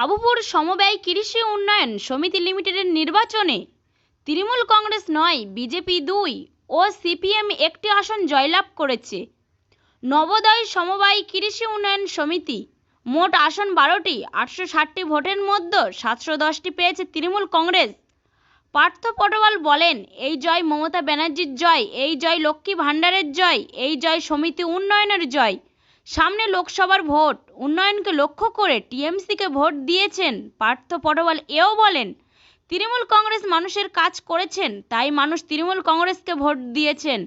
বাবুপুর সমবায় কৃষি উন্নয়ন সমিতি লিমিটেডের নির্বাচনে তৃণমূল কংগ্রেস নয়, বিজেপি দুই ও সিপিএম একটি আসন জয়লাভ করেছে। নবোদয় সমবায় কৃষি উন্নয়ন সমিতি মোট আসন বারোটি, আটশো ষাটটি ভোটের মধ্যে সাতশো দশটি পেয়েছে তৃণমূল কংগ্রেস। পার্থ পটোয়াল বলেন, এই জয় মমতা ব্যানার্জির জয়, এই জয় লক্ষ্মী ভাণ্ডারের জয়, এই জয় সমিতি উন্নয়নের জয়। সামনে লোকসভার ভোট। উন্নয়নকে লক্ষ্য করে টিএমসিকে ভোট দিয়েছেন পার্থ পটোয়াল এও বলেন, তৃণমূল কংগ্রেস মানুষের কাজ করেছেন, তাই মানুষ তৃণমূল কংগ্রেসকে ভোট দিয়েছেন।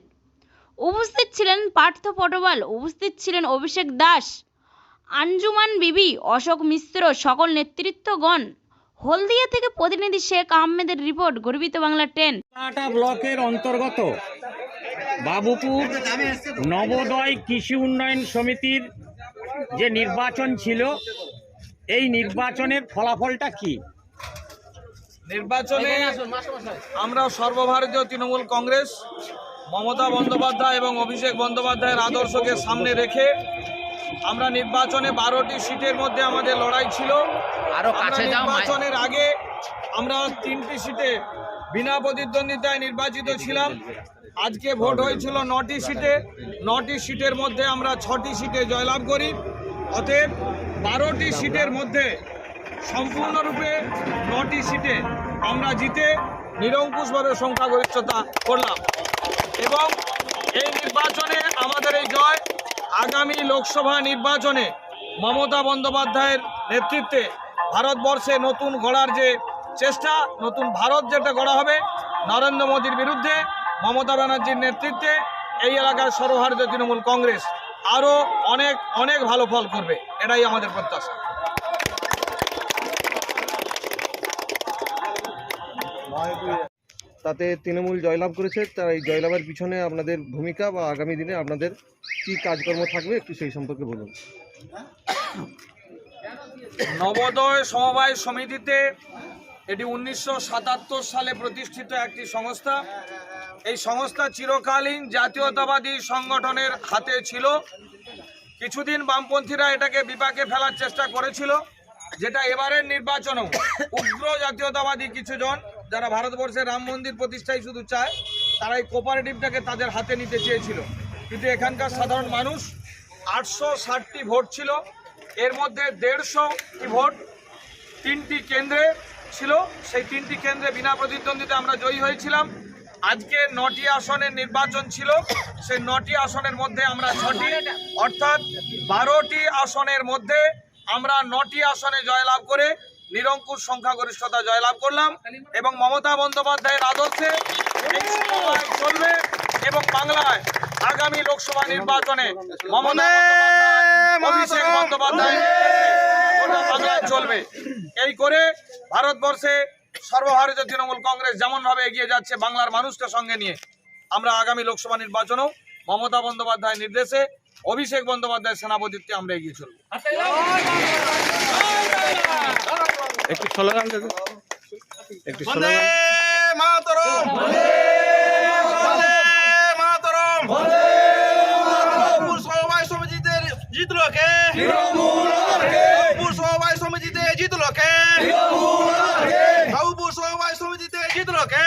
উপস্থিত ছিলেন পার্থ পটোয়াল উপস্থিত ছিলেন অভিষেক দাস, আঞ্জুমান বিবি, অশোক মিশ্র, সকল নেতৃত্বগণ। হলদিয়া থেকে প্রতিনিধি শেখ আহমেদের রিপোর্ট, গর্বিত বাংলা টেন। ব্লকের অন্তর্গত বাবুপুর নবোদয় কৃষি উন্নয়ন সমিতির যে নির্বাচন ছিল এই নির্বাচনের ফলাফলটা কি? নির্বাচনে আমরা সর্বভারতীয় তৃণমূল কংগ্রেস মমতা বন্দ্যোপাধ্যায় এবং অভিষেক বন্দ্যোপাধ্যায়ের আদর্শকে সামনে রেখে আমরা নির্বাচনে বারোটি সিটের মধ্যে আমাদের লড়াই ছিল। আরও আমরা কাছে নির্বাচনের আগে আমরা তিনটি সিটে বিনা প্রতিদ্বন্দ্বিতায় নির্বাচিত ছিলাম। আজকে ভোট হয়েছিল নটি সিটে, নটি সিটের মধ্যে আমরা ছটি সিটে জয়লাভ করি। অতএব বারোটি সিটের মধ্যে সম্পূর্ণরূপে নটি সিটে আমরা জিতে নিরঙ্কুশভাবে সংখ্যাগরিষ্ঠতা করলাম। এবং এই নির্বাচনে আমাদের এই জয় আগামী লোকসভা নির্বাচনে মমতা বন্দ্যোপাধ্যায়ের নেতৃত্বে ভারতবর্ষে নতুন গড়ার যে চেষ্টা, নতুন ভারত যেটা গড়া হবে, নরেন্দ্র মোদীর বিরুদ্ধে মমতা ব্যানার্জির নেতৃত্বে এই এলাকার সর্বভারতীয় তৃণমূল কংগ্রেস আরও অনেক অনেক ভালো ফল করবে। এটাই আমাদের প্রত্যাশা। তাতে তৃণমূল জয়লাভ করেছে তার এই জয়লাভের পিছনে আপনাদের ভূমিকা বা আগামী দিনে আপনাদের কি কাজকর্ম থাকবে একটু সেই সম্পর্কে বলুন। নবোদয় সমবায় সমিতিতে এটি উনিশশো সাতাত্তর সালে প্রতিষ্ঠিত একটি সংস্থা। এই সংস্থা চিরকালীন জাতীয়তাবাদী সংগঠনের হাতে ছিল। কিছুদিন বামপন্থীরা এটাকে বিপাকে ফেলার চেষ্টা করেছিল, যেটা এবারের নির্বাচনেও উগ্র জাতীয়তাবাদী কিছুজন, যারা ভারতবর্ষের রাম মন্দির প্রতিষ্ঠায় শুধু চায়, তারা এই কোপারেটিভটাকে তাদের হাতে নিতে চেয়েছিল। কিন্তু এখানকার সাধারণ মানুষ আটশো ষাটটি ভোট ছিল, এর মধ্যে দেড়শো ভোট তিনটি কেন্দ্রে ছিল, সেই তিনটি কেন্দ্রে বিনা প্রতিদ্বন্দ্বিতা আমরা জয়ী হয়েছিলাম। আজকে নটি আসনের নির্বাচন ছিল, সেই নটি আসনের মধ্যে আমরা ছটি, অর্থাৎ বারোটি আসনের মধ্যে আমরা নটি আসনে জয়লাভ করে নিরঙ্কুশ সংখ্যাগরিষ্ঠতা জয়লাভ করলাম এবং মমতা বন্দ্যোপাধ্যায়ের আদর্শে চলবে এবং বাংলায় আগামী লোকসভা নির্বাচনে মমতা বন্দ্যোপাধ্যায়, অভিষেক বন্দ্যোপাধ্যায় বাংলায় চলবে। এই করে ভারতবর্ষে সর্বভারতীয় তৃণমূল কংগ্রেস যেমন ভাবে এগিয়ে যাচ্ছে বাংলার মানুষকে সঙ্গে নিয়ে আমরা আগামী লোকসভা নির্বাচনেও মমতা বন্দ্যোপাধ্যায়ের নির্দেশে অভিষেক বন্দ্যোপাধ্যায়ের সেনাপতিত্বে আমরা এগিয়ে চলব। একটু স্লোগান একটু সমিতিতে জিতলো কে? সমিতিতে জিতলো কে বাবুপুর সমবায় সমিতিতে জিতলো কে